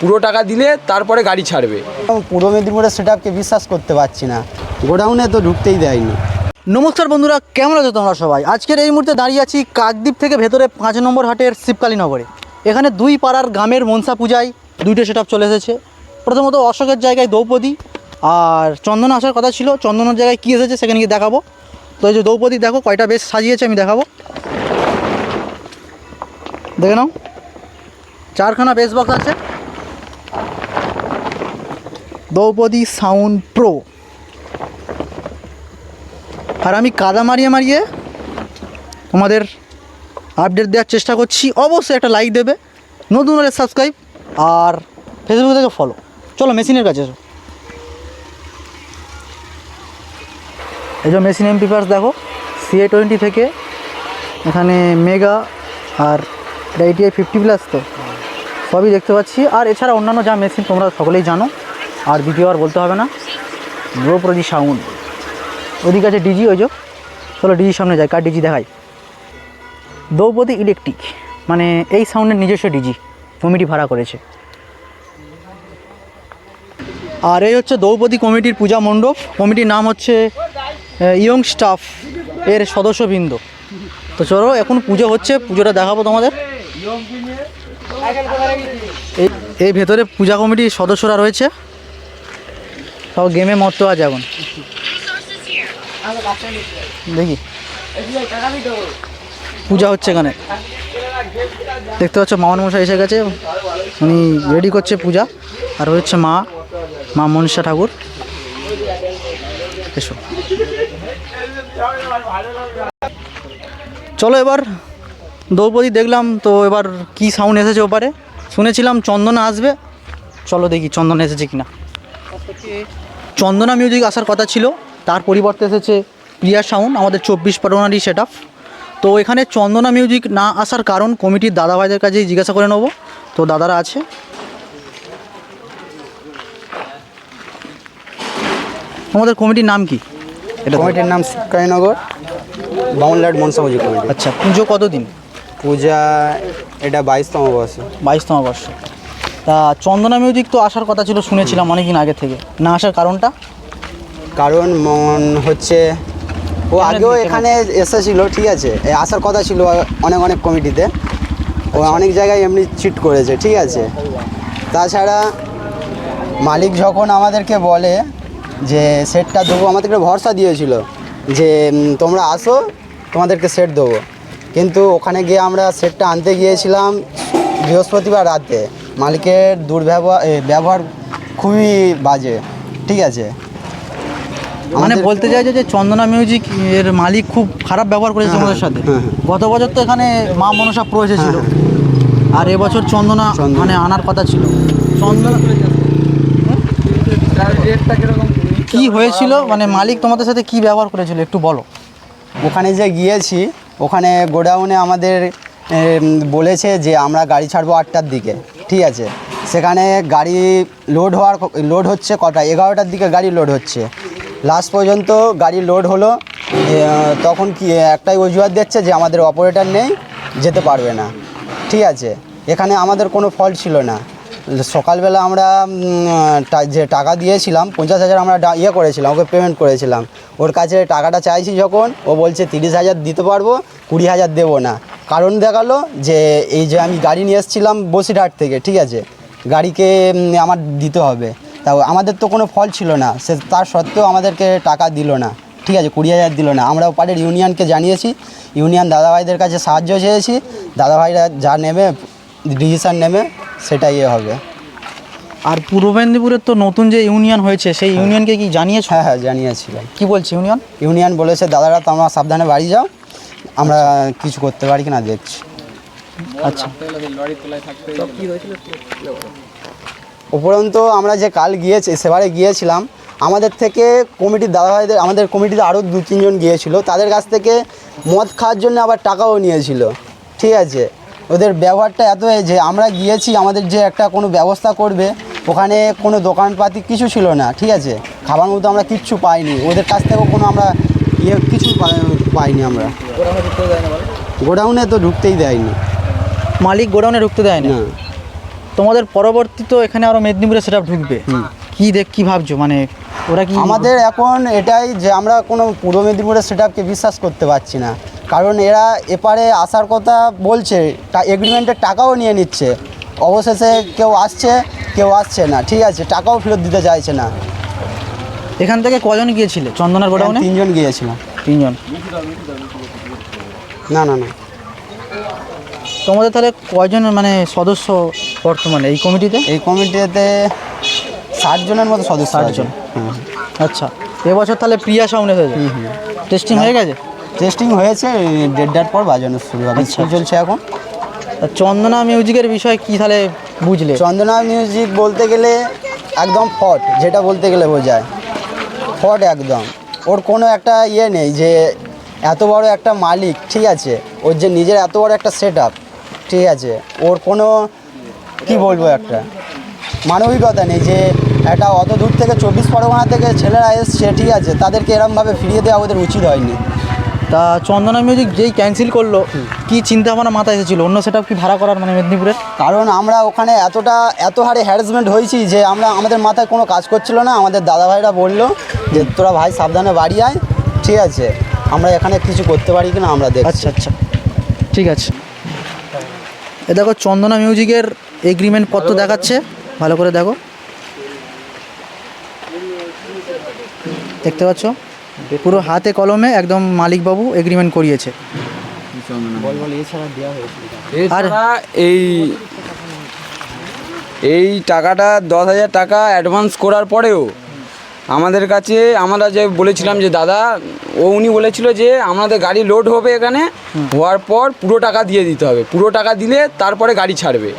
পুরো টাকা দিলে তারপরে গাড়ি ছাড়বে। পূর্ব মেদিনীপুরের সেট আপকে বিশ্বাস করতে পারছি না। গোডাউনে তো ঢুকতেই দেয়নি। নমস্কার বন্ধুরা, কেমন আছো তোমরা সবাই? আজকের এই মুহূর্তে দাঁড়িয়ে আছি কাকদ্বীপ থেকে ভেতরে পাঁচ নম্বর হাটের শিবকালী নগরে এখানে দুই পাড়ার গ্রামের মনসা পূজায় দুইটা সেট চলে এসেছে। প্রথমত অশোকের জায়গায় দ্রৌপদী আর চন্দন আসার কথা ছিল। চন্দনের জায়গায় কী এসেছে সেখানে গিয়ে দেখাবো। তো এই যে দ্রৌপদী, দেখো কয়টা বেশ সাজিয়েছে, আমি দেখাবো। দেখে নাও। চারখানা বেশ বক্স আছে। দ্রৌপদী সাউন্ড প্রো আর আমি কাদা মারিয়ে মারিয়ে তোমাদের আপডেট দেওয়ার চেষ্টা করছি। অবশ্যই একটা লাইক দেবে, নতুন হলে সাবস্ক্রাইব আর ফেসবুক থেকে ফলো চলো মেশিনের কাছে এসো। এই যে মেশিন এমপি পার্স দেখো সিএ টোয়েন্টি থেকে এখানে মেগা আর এটা এটিআই ফিফটি প্লাস তো, সবই দেখতে পাচ্ছি। আর এছাড়া অন্যান্য যা মেশিন তোমরা সকলেই জানো আর দ্বিতীয় আর বলতে হবে না। গ্রোপ্রজি সাউন্ড। ওদিকে আছে ডিজি, ওই যে। চলো ডিজির সামনে যাই, কার ডিজি দেখাই। দ্রৌপদী ইলেকট্রিক মানে এই সাউন্ডের নিজস্ব ডিজি কমিটি ভাড়া করেছে। আর এই হচ্ছে দ্রৌপদী কমিটির পূজা মণ্ডপ। কমিটির নাম হচ্ছে ইয়ং স্টাফ এর সদস্যবৃন্দ। তো চলো, এখন পুজো হচ্ছে, পুজোটা দেখাবো তোমাদের। এই ভেতরে পূজা কমিটির সদস্যরা রয়েছে। সব গেমে মত্ত আছে এখন। দেখি। পূজা হচ্ছে এখানে। দেখতে পাচ্ছ মামন মশাই এসে গেছে। উনি রেডি করছে পূজা। আর হচ্ছে মা মা মনীষা ঠাকুর। এসো। চলো এবার দ্রৌপদী দেখলাম তো এবার কি সাউন্ড এসেছে ওপারে। শুনেছিলাম চন্দনা আসবে। চলো দেখি চন্দনা এসেছে কিনা। চন্দনা মিউজিক আসার কথা ছিল তার পরিবর্তে এসেছে প্রিয়া সাউন্ড আমাদের চব্বিশ পরগনারই সেট আপ তো এখানে চন্দনা মিউজিক না আসার কারণ কমিটির দাদাভাইদের কাছেই জিজ্ঞাসা করে নেব। তো দাদারা আছে। আমাদের কমিটির নাম কি? এটা কমিটির নাম শিবকালীনগর বাউনলাট মনসা পুজো কমিটি। আচ্ছা পুজো কতদিন? পূজা এটা বাইশতম বর্ষ। বাইশতম বর্ষ। তা চন্দনা মিউজিক তো আসার কথা ছিল শুনেছিলাম অনেকদিন আগে থেকে। না আসার কারণটা? কারণ মন হচ্ছে ও আগেও এখানে এসেছিল ঠিক আছে? আসার কথা ছিল অনেক অনেক কমিটিতে। ও অনেক জায়গায় এমনি চিট করেছে ঠিক আছে? তাছাড়া মালিক যখন আমাদেরকে বলে যে সেটটা দেবো আমাদেরকে ভরসা দিয়েছিল যে তোমরা আসো তোমাদেরকে সেট দেবো। কিন্তু ওখানে গিয়ে আমরা সেটটা আনতে গিয়েছিলাম বৃহস্পতিবার রাতে। মালিকের দুর্ব্যবহার ব্যবহার খুবই বাজে ঠিক আছে? মানে বলতে চাইছে যে চন্দনা মিউজিক এর মালিক খুব খারাপ ব্যবহার করেছে হ্যাঁ, তোমাদের সাথে। হ্যাঁ, হ্যাঁ। গত বছর তো এখানে মা মনসা প্রো এসেছিল। আর এবছর চন্দনা। মানে আনার কথা ছিল। চন্দনা কি হয়েছিল? মানে মালিক তোমাদের সাথে কি ব্যবহার করেছিল একটু বলো। ওখানে যে গিয়েছি ওখানে গোডাউনে আমাদের বলেছে যে আমরা গাড়ি ছাড়বো আটটার দিকে, ঠিক আছে? সেখানে গাড়ি লোড হওয়ার লোড হচ্ছে কটা? এগারোটার দিকে গাড়ি লোড হচ্ছে। লাস্ট পর্যন্ত গাড়ি লোড হলো তখন কি, একটাই অজুহাত দিচ্ছে যে আমাদের অপারেটর নেই, যেতে পারবে না। ঠিক আছে? এখানে আমাদের কোনো ফল্ট ছিল না। সকালবেলা আমরা যে টাকা দিয়েছিলাম, পঞ্চাশ হাজার আমরা ইয়ে করেছিলাম, ওকে পেমেন্ট করেছিলাম। ওর কাছে টাকাটা চাইছি যখন, ও বলছে তিরিশ হাজার দিতে পারব, কুড়ি হাজার দেবো না। কারণ দেখাল যে এই যে আমি গাড়ি নিয়ে এসেছিলাম বসিরহাট থেকে ঠিক আছে? গাড়িকে আমার দিতে হবে। তা আমাদের তো কোনো ফল ছিল না। সে তার সত্ত্বেও আমাদেরকে টাকা দিল না। ঠিক আছে কুড়ি হাজার দিল না। আমরা ওপারের ইউনিয়নকে জানিয়েছি। ইউনিয়ন দাদাভাইদের কাছে সাহায্য চেয়েছি। দাদাভাইরা যা নেবে ডিসিশান নেবে সেটা ইয়ে হবে। আর পূর্ব মেদিনীপুরের তো নতুন যে ইউনিয়ন হয়েছে সেই ইউনিয়নকে কি জানিয়েছো? হ্যাঁ হ্যাঁ জানিয়েছিলাম কি বলছে ইউনিয়ন? ইউনিয়ন বলেছে দাদারা তোমরা সাবধানে বাড়ি যাও। আমরা কিছু করতে পারি কিনা দেখছি। আচ্ছা। উপরন্ত আমরা যে কাল গিয়েছি সেবারে গিয়েছিলাম আমাদের থেকে কমিটির দাদাভাইদের আমাদের কমিটিতে আরও দু তিনজন গিয়েছিল। তাদের কাছ থেকে মদ খাওয়ার জন্য আবার টাকাও নিয়েছিল। ঠিক আছে? ওদের ব্যবহারটা এত যে আমরা গিয়েছি আমাদের যে একটা কোনো ব্যবস্থা করবে ওখানে কোনো দোকানপাতি কিছু ছিল না। ঠিক আছে? খাবার মতো আমরা কিচ্ছু পাইনি। ওদের কাছ থেকেও কোনো আমরা ইয়ে কিছু পাইনি আমরা। গোডাউনে তো ঢুকতেই দেয়নি। মালিক গোডাউনে ঢুকতে দেয় না। তোমাদের পরবর্তী তো এখানে আরও মেদিনীপুরে সেটা ঢুকবে। কি দেখ কি ভাবছ? মানে ওরা কি আমাদের এখন এটাই যে আমরা কোনো পূর্ব মেদিনীপুরের সেটআপকে বিশ্বাস করতে পারছি না। কারণ এরা এপারে আসার কথা বলছে এগ্রিমেন্টের টাকাও নিয়ে নিচ্ছে। অবশেষে কেউ আসছে কেউ আসছে না। ঠিক আছে টাকাও ফেরত দিতে চাইছে না। এখান থেকে কজন গিয়েছিলে? চন্দনার গোডাউনে? তিনজন গিয়েছিলাম। তিনজন? না না না। তোমাদের তাহলে কয়জন মানে সদস্য বর্তমানে এই কমিটিতে? এই কমিটিতে ষাট জনের মতো সদস্য 60 আছে। জন। হুম। আচ্ছা এবছর তাহলে প্রিয়া সামনে হয়েছে টেস্টিং হয়ে। গেছে? টেস্টিং হয়েছে দেড়টার পর বাজানো শুরু হবে। আচ্ছা। চলছে এখন? চন্দনা মিউজিকের বিষয়ে কি তাহলে বুঝলে? চন্দনা মিউজিক বলতে গেলে একদম ফট যেটা বলতে গেলে বোঝায়। ফট একদম। ওর কোনো একটা ইয়ে নেই যে এত বড় একটা মালিক, ঠিক আছে? ওর যে নিজের এত বড় একটা সেট ঠিক আছে? ওর কোনো, কি বলব একটা? মানবিকতা নেই যে একটা অত দূর থেকে চব্বিশ পরগনা থেকে ছেলেরা এসছে, ঠিক আছে? তাদেরকে এরমভাবে ফিরিয়ে দেওয়া ওদের উচিত হয়নি। তা চন্দনা মিউজিক যেই ক্যান্সেল করল কি চিন্তা ভাবনা মাথায় এসেছিল? অন্য সেটা কি ভাড়া করার মানে মেদিনীপুরের কারণ আমরা ওখানে এতটা এত হারে হ্যারাসমেন্ট হয়েছি যে আমরা আমাদের মাথায় কোনো কাজ করছিল না। আমাদের দাদা ভাইরা বলল যে তোরা ভাই সাবধানে বাড়ি আয় ঠিক আছে? আমরা এখানে কিছু করতে পারি কিনা আমরা দেখছি। আচ্ছা আচ্ছা। ঠিক আছে। এ দেখো চন্দনা মিউজিকের এগ্রিমেন্ট পত্র দেখাচ্ছে? ভালো করে দেখো। দেখতে পাচ্ছ? পুরো হাতে কলমে একদম মালিকবাবু এগ্রিমেন্ট করিয়েছে। আর এই এই টাকাটা দশ হাজার টাকা অ্যাডভান্স করার পরেও আমাদের কাছে আমরা যে বলেছিলাম যে দাদা ও উনি বলেছিল যে আমাদের গাড়ি লোড হবে এখানে হওয়ার পর পুরো টাকা দিয়ে দিতে হবে। পুরো টাকা দিলে তারপরে গাড়ি ছাড়বে।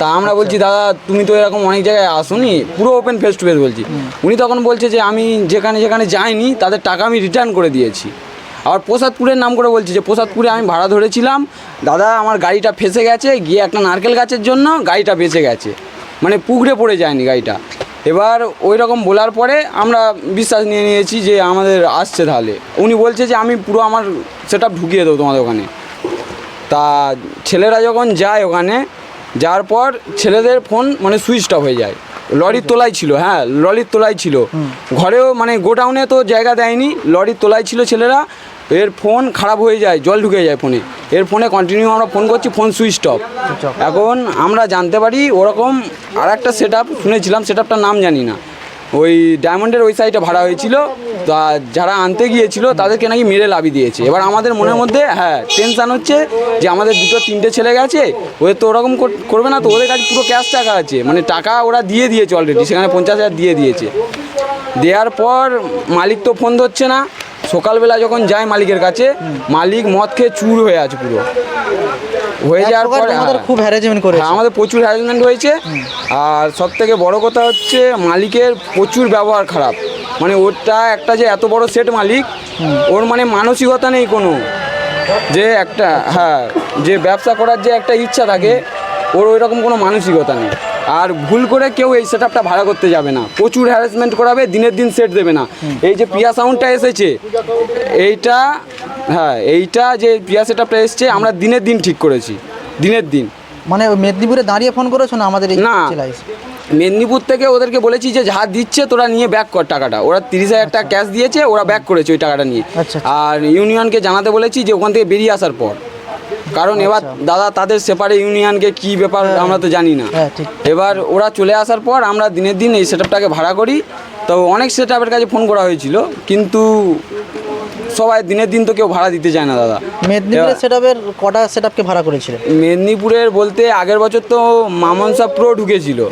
তা আমরা বলছি দাদা তুমি তো এরকম অনেক জায়গায় আসুনি পুরো ওপেন ফেস টু ফেস বলছি। উনি তখন বলছে যে আমি যেখানে যেখানে যাইনি তাদের টাকা আমি রিটার্ন করে দিয়েছি। আবার প্রসাদপুরের নাম করে বলছি যে প্রসাদপুরে আমি ভাড়া ধরেছিলাম। দাদা আমার গাড়িটা ফেসে গেছে গিয়ে একটা নারকেল গাছের জন্য গাড়িটা বেঁচে গেছে। মানে পুকুরে পড়ে যায়নি গাড়িটা। এবার ওই রকম বলার পরে আমরা বিশ্বাস নিয়ে নিয়েছি যে আমাদের আসছে তাহলে। উনি বলছে যে আমি পুরো আমার সেটা ঢুকিয়ে দেবো তোমাদের ওখানে। তা ছেলেরা যখন যায় ওখানে যাওয়ার পর ছেলেদের ফোন মানে সুইচ অফ হয়ে যায়। লরির তোলায় ছিল হ্যাঁ লরির তোলাই ছিল। ঘরেও মানে গোডাউনে তো জায়গা দেয়নি লরির তোলায় ছিল ছেলেরা। এর ফোন খারাপ হয়ে যায় জল ঢুকে যায় ফোনে এর ফোনে কন্টিনিউ আমরা ফোন করছি ফোন সুইচ অফ এখন আমরা জানতে পারি ওরকম আর একটা সেট শুনেছিলাম সেট নাম জানি না। ওই ডায়মন্ডের ওই সাইডে ভাড়া হয়েছিল, তা যারা আনতে গিয়েছিল তাদেরকে নাকি মেরে লাভি দিয়েছে। এবার আমাদের মনের মধ্যে হ্যাঁ টেনশান হচ্ছে যে আমাদের দুটো, তিনটে ছেলে গেছে, ওদের তো ওরকম কর- করবে না তো, ওদের কাছে পুরো ক্যাশ টাকা আছে। মানে টাকা ওরা দিয়ে দিয়েছে অলরেডি সেখানে পঞ্চাশ হাজার দিয়ে দিয়েছে। দেওয়ার পর মালিক তো ফোন ধরছে না সকালবেলা যখন যায় মালিকের কাছে মালিক মদ খেয়ে চুর হয়ে আছে পুরো। হয়ে যাওয়ার পর তোমাদের হ্যাঁ। খুব হ্যারেজমেন্ট করেছে। হ্যাঁ আমাদের প্রচুর হ্যারাসমেন্ট হয়েছে। আর সব থেকে বড় কথা হচ্ছে মালিকের প্রচুর ব্যবহার খারাপ। মানে ওটা একটা যে এত বড় সেট মালিক ওর মানে মানসিকতা নেই কোনো। যে একটা হ্যাঁ যে ব্যবসা করার যে একটা ইচ্ছা থাকে ওর ওই রকম কোনো মানসিকতা নেই। আর ভুল করে কেউ এই সেট ভাড়া করতে যাবে না। প্রচুর হ্যারাসমেন্ট করাবে দিনের দিন সেট দেবে না। এই যে পিয়া সাউন্ডটা এসেছে এইটা হ্যাঁ এইটা যে পিয়া সেট আপটা এসছে আমরা দিনের দিন ঠিক করেছি। দিনের দিন। মানে মেদিনীপুরে দাঁড়িয়ে ফোন করেছ না আমাদের না। মেদিনীপুর থেকে ওদেরকে বলেছি যে যা দিচ্ছে তোরা নিয়ে ব্যাক কর টাকাটা। ওরা তিরিশ হাজার টাকা ক্যাশ দিয়েছে ওরা ব্যাক করেছে ওই টাকাটা নিয়ে। আচ্ছা। আর ইউনিয়নকে জানাতে বলেছি যে ওখান থেকে বেরিয়ে আসার পর। কারণ এবার দাদা তাদের সেপারে ইউনিয়নকে কি ব্যাপার আমরা তো জানি না। হ্যাঁ, এবার ওরা চলে আসার পর আমরা দিনের দিন এই সেটআপটাকে ভাড়া করি। তো অনেক সেটআপের কাছে ফোন করা হয়েছিল কিন্তু সবাই দিনের দিন তো কেউ ভাড়া দিতে চায় না দাদা। মেদিনীপুরের এবার- কটা সেট আপকে ভাড়া করেছিলে মেদিনীপুরের বলতে আগের বছর তো মামনসা প্রো ঢুকেছিল।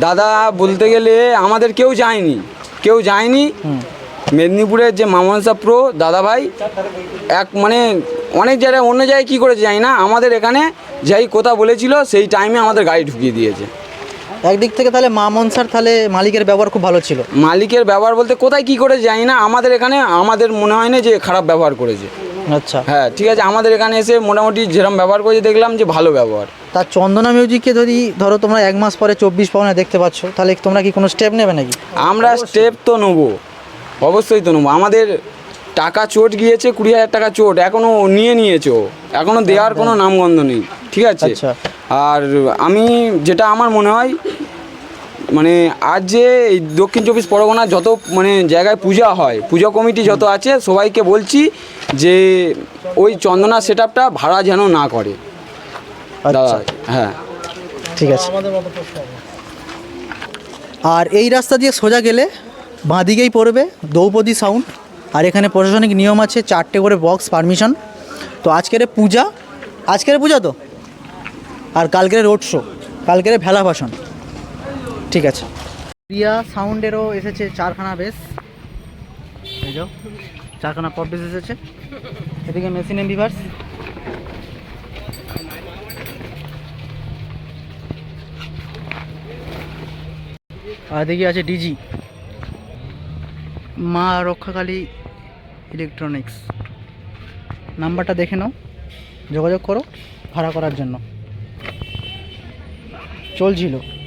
দাদা বলতে গেলে আমাদের কেউ যায়নি কেউ যায়নি। মেদিনীপুরের যে মামনসা প্রো দাদা ভাই এক মানে অনেক জায়গায় অন্য জায়গায় কী করেছে জানি না আমাদের এখানে যাই কথা বলেছিল সেই টাইমে আমাদের গাড়ি ঢুকিয়ে দিয়েছে। একদিক থেকে তাহলে মা মনসার তাহলে মালিকের ব্যবহার খুব ভালো ছিল। মালিকের ব্যবহার বলতে কোথায় কী করে জানি না আমাদের এখানে আমাদের মনে হয় না যে খারাপ ব্যবহার করেছে। আচ্ছা। হ্যাঁ ঠিক আছে আমাদের এখানে এসে মোটামুটি যেরকম ব্যবহার করেছে দেখলাম যে ভালো ব্যবহার। তা চন্দনা মিউজিককে যদি ধরো তোমরা এক মাস পরে চব্বিশ পাওনা দেখতে পাচ্ছ তাহলে তোমরা কি কোনো স্টেপ নেবে নাকি? আমরা স্টেপ তো নেব। অবশ্যই তো নেব। আমাদের টাকা চোট গিয়েছে কুড়ি হাজার টাকা চোট এখনও নিয়ে নিয়েছে। ও এখনও দেওয়ার কোনো নামগন্ধ নেই ঠিক আছে? আচ্ছা। আর আমি যেটা আমার মনে হয় মানে আজ যে এই দক্ষিণ চব্বিশ পরগনা যত মানে জায়গায় পূজা হয় পূজা কমিটি যত আছে সবাইকে বলছি যে ওই চন্দনা সেট আপটা ভাড়া যেন না করে। দাদা আচ্ছা হ্যাঁ। ঠিক আছে। আর এই রাস্তা দিয়ে সোজা গেলে বাঁ দিকেই পড়বে, দ্রৌপদী সাউন্ড আর এখানে প্রশাসনিক নিয়ম আছে চারটে করে বক্স পারমিশন তো আজকের পূজা আজকের পূজা তো? আর কালকের রোড শো কালকের ভেলা ভাষণ। ঠিক আছে। প্রিয়া সাউন্ডেরও এসেছে চারখানা বেশ। চারখানা পপ বেশ এসেছে। এদিকে মেশিন এমবিভার্স আর এদিকে আছে ডিজি মা রক্ষাকালী ইলেকট্রনিক্স নাম্বারটা দেখে নাও। যোগাযোগ করো ভাড়া করার জন্য। চলছিল।